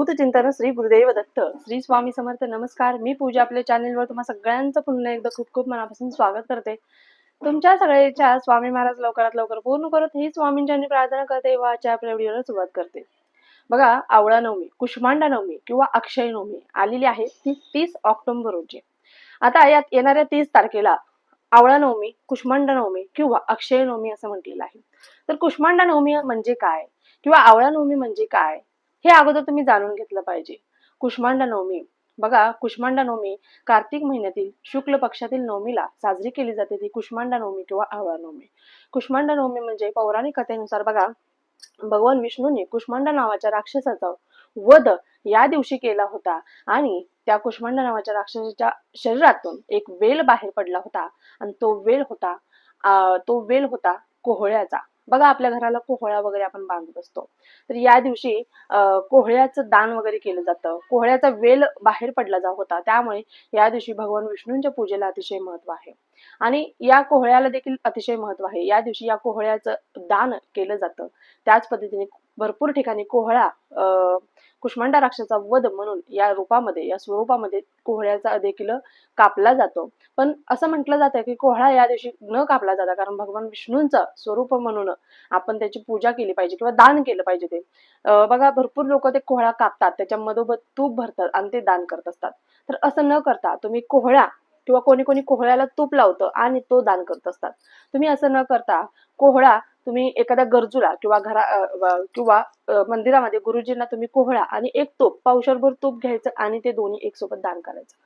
अवधूत चिंतन श्री गुरुदेव दत्त. श्री स्वामी समर्थ नमस्कार. मी पूजा आपल्या चॅनेलवर तुम्हा सगळ्यांचं पुन्हा एकदा खूप खूप मनापासून स्वागत करते. तुमच्या सगळ्याच्या स्वामी महाराज लवकरात लवकर पूर्ण करत ही स्वामींच्या प्रार्थना करते व आजच्या आपल्या व्हिडिओला सुरुवात करते. बघा आवळा नवमी कुष्मांडा नवमी किंवा अक्षय नवमी आलेली आहे ती तीस ऑक्टोबर रोजी. आता यात येणाऱ्या तीस तारखेला आवळा नवमी कुष्मांडा नवमी किंवा अक्षय नवमी असं म्हटलेलं आहे. तर कुष्मांडा नवमी म्हणजे काय? किंवा आवळा नवमी म्हणजे काय? हे अगोदर तुम्ही जाणून घेतलं पाहिजे. कुष्मांडा नवमी. बघा कुष्मांडा नवमी कार्तिक महिन्यातील शुक्ल पक्षातील नवमीला साजरी केली जाते. ती कुष्मांडा नवमी किंवा आवळा नवमी. कुष्मांडा नवमी म्हणजे पौराणिक कथेनुसार बघा भगवान विष्णूने कुष्मांडा नावाच्या राक्षसाचा वध या दिवशी केला होता आणि त्या कुष्मांडा नावाच्या राक्षसाच्या शरीरातून एक वेल बाहेर पडला होता आणि तो वेल होता तो वेल होता कोहळ्याचा. बघा आपल्या घराला कोहळा वगैरे आपण बांधत असतो. तर या दिवशी कोहळ्याचं दान वगैरे केलं जातं. कोहळ्याचा वेल बाहेर पडला जात होता. त्यामुळे या दिवशी भगवान विष्णूंच्या पूजेला अतिशय महत्त्व आहे. आणि या कोहळ्याला देखील अतिशय महत्त्व आहे. या दिवशी या कोहळ्याचं दान केलं जातं. त्याच पद्धतीने भरपूर ठिकाणी कोहळा अं, कुष्मांडा राक्षसाचा वध म्हणून या रूपामध्ये या स्वरूपामध्ये कोहळ्याचा देखील कापला जातो. पण असं म्हटलं जातं की कोहळा या दिवशी न कापला जाता कारण भगवान विष्णूंचं स्वरूप म्हणून आपण त्याची पूजा केली पाहिजे किंवा दान केलं पाहिजे ते. बघा भरपूर लोक ते कोहळा कापतात त्याच्या मधोमध तूप भरतात आणि ते दान करत असतात. तर असं न करता तुम्ही कोहळा किंवा कोणी कोणी कोहळ्याला तूप लावतं आणि तो दान करत असतात. तुम्ही असं न करता कोहळा तुम्ही एखाद्या गरजूला किंवा घरा किंवा मंदिरामध्ये गुरुजींना तुम्ही कोहळा आणि एक तोप पावशरभर तूप घ्यायचं आणि ते दोन्ही एक सोबत दान करायचं.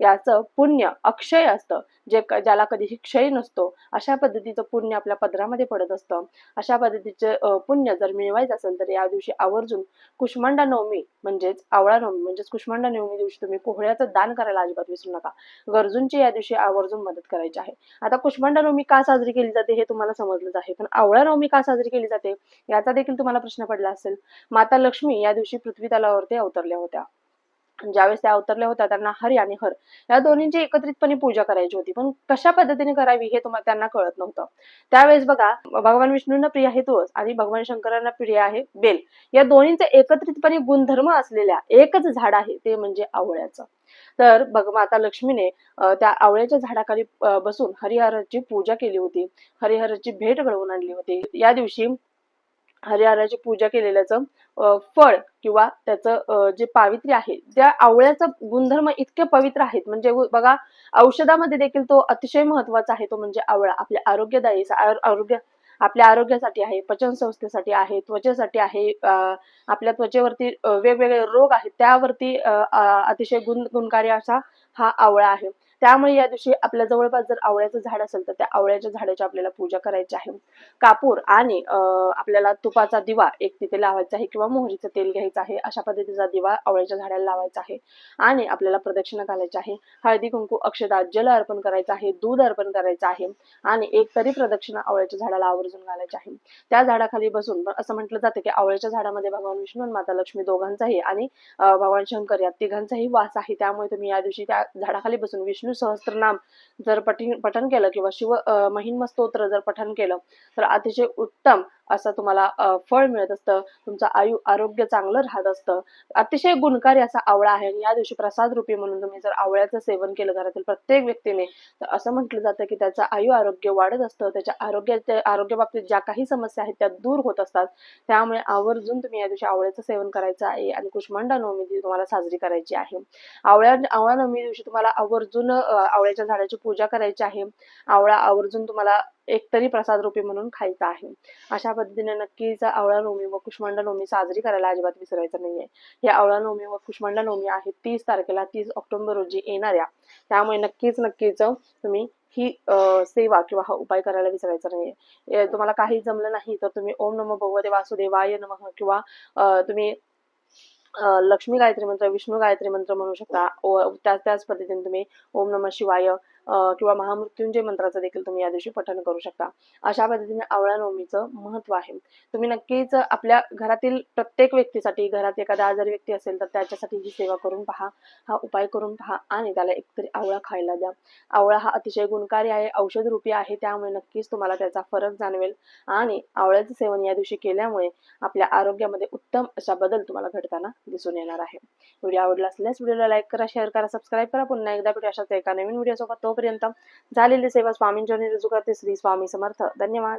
याचं पुण्य अक्षय असतं जे ज्याला कधीही क्षय नसतो अशा पद्धतीचं पुण्य आपल्या पदरामध्ये पडत असतं. अशा पद्धतीचे पुण्य जर मिळवायचं असेल तर या दिवशी आवर्जून कुष्मांडा नवमी म्हणजेच आवळा नवमी म्हणजेच कुष्मांडा नवमी दिवशी तुम्ही कोहळ्याचं दान करायला अजिबात विसरू नका. गरजूंची या दिवशी आवर्जून मदत करायची आहे. आता कुष्मांडा नवमी का साजरी केली जाते हे तुम्हाला समजलंच आहे पण आवळा नवमी का साजरी केली जाते? याचा देखील तुम्हाला प्रश्न पडला असेल. माता लक्ष्मी या दिवशी पृथ्वी तलावरती अवतरल्या होत्या. ज्यावेळेस त्या अवतरल्या होत्या त्यांना हरी आणि हर या दोन्हींची एकत्रितपणे पूजा करायची होती. पण कशा पद्धतीने करावी हे तुम्हाला त्यांना कळत नव्हतं. त्यावेळेस बघा भगवान विष्णूंना प्रिय आहे तुळस आणि भगवान शंकरांना प्रिय आहे बेल. या दोन्हींचे एकत्रितपणे गुणधर्म असलेल्या एकच झाड आहे ते म्हणजे आवळ्याचं. तर बघ माता लक्ष्मीने त्या आवळ्याच्या झाडाखाली बसून हरिहराची पूजा केली होती. हरिहराची भेट घडवून आणली होती. या दिवशी हरिहराची पूजा केलेल्याचं फळ किंवा त्याचं जे पावित्र्य आहे त्या आवळ्याचा गुणधर्म इतके पवित्र आहेत. म्हणजे बघा औषधामध्ये देखील तो अतिशय महत्त्वाचा आहे. तो म्हणजे आवळा. आपल्या आरोग्यदायी आरोग्य आपल्या आरोग्यासाठी आहे पचन संस्थेसाठी आहे त्वचेसाठी आहे अं, आपल्या त्वचेवरती वेगवेगळे रोग आहेत त्यावरती अं, अं, अतिशय गुण गुणकारी असा हा आवळा आहे. त्यामुळे या दिवशी आपल्या जवळपास जर आवळ्याचं झाड असेल तर त्या आवळ्याच्या झाडाची आपल्याला पूजा करायची आहे. कापूर आणि अं, आपल्याला तुपाचा दिवा एक तिथे लावायचा आहे किंवा मोहरीचं तेल घ्यायचं आहे अशा पद्धतीचा दिवा आवळ्याच्या झाडाला लावायचा आहे. आणि आपल्याला प्रदक्षिणा घालायची आहे. हळदी कुंकू अक्षता जल अर्पण करायचं आहे दूध अर्पण करायचं आहे आणि एक तरी प्रदक्षिणा आवळ्याच्या झाडाला आवर्जून घालायची आहे. त्या झाडाखाली बसून असं म्हटलं जातं की आवळ्याच्या झाडामध्ये भगवान विष्णू आणि माता लक्ष्मी दोघांचाही आणि भगवान शंकर या तिघांचाही वास आहे. त्यामुळे तुम्ही या दिवशी त्या झाडाखाली बसून विष्णू सहस्त्रनाम जर पठण पठन केलं किंवा शिव महिन्म स्तोत्र जर पठन केलं तर अतिशय उत्तम असं तुम्हाला फळ मिळत असतं तुमचं आयु आरोग्य चांगलं राहत असतं. अतिशय गुणकारी असा आवळा आहे आणि या दिवशी प्रसाद रूपी म्हणून तुम्ही जर आवळ्याचं सेवन केलं घरातील प्रत्येक व्यक्तीने तर असं म्हटलं जातं की त्याचं आयु आरोग्य वाढत असतं. त्याच्या आरोग्याच्या आरोग्याबाबतीत ज्या काही समस्या आहेत त्या दूर होत असतात. त्यामुळे आवर्जून तुम्ही या दिवशी आवळ्याचं सेवन करायचं आहे आणि कुष्मांडा नवमी ती तुम्हाला साजरी करायची आहे. आवळ्या आवळा नवमी दिवशी तुम्हाला आवर्जून आवळ्याच्या झाडाची पूजा करायची आहे. आवळा आवर्जून तुम्हाला एक तरी प्रसाद रूपी म्हणून खायचा आहे. अशा पद्धतीने नक्कीच आवळा नवमी व कुष्मांडा नवमी साजरी करायला अजिबात विसरायचं नाहीये. या आवळा नवमी व कुष्मांडा नवमी आहे तीस तारखेला तीस ऑक्टोबर रोजी येणाऱ्या. त्यामुळे नक्कीच नक्कीच तुम्ही ही सेवा किंवा हा उपाय करायला विसरायचा नाहीये. तुम्हाला काही जमलं नाही तर तुम्ही ओम नमो भगवते वासुदेवाय नमः किंवा अं, तुम्ही लक्ष्मी गायत्री मंत्र विष्णू गायत्री मंत्र म्हणू शकता. त्याच त्याच पद्धतीने तुम्ही ओम नम शिवाय किंवा महामृत्युंजय मंत्राचं देखील तुम्ही या दिवशी पठण करू शकता. अशा पद्धतीने आवळा नवमीचं महत्त्व आहे. तुम्ही नक्कीच आपल्या घरातील प्रत्येक व्यक्तीसाठी घरात एखादा आजारी व्यक्ती असेल तर त्याच्यासाठी ही सेवा करून पहा. हा उपाय करून पहा आणि त्याला एकतरी आवळा खायला द्या. आवळा हा अतिशय गुणकारी आहे औषध रूपी आहे त्यामुळे नक्कीच तुम्हाला त्याचा फरक जाणवेल. आणि आवळ्याचं सेवन या दिवशी केल्यामुळे आपल्या आरोग्यामध्ये उत्तम अशा बदल तुम्हाला घडताना दिसून येणार आहे. व्हिडिओ आवडला असल्यास व्हिडिओला लाईक करा शेअर करा सबस्क्राईब करा. पुन्हा एकदा भेटू अशाच एका नवीन व्हिडिओ सोबत तोपर्यंत झालेली सेवा स्वामींच्या रुजू करते. श्री स्वामी समर्थ. धन्यवाद.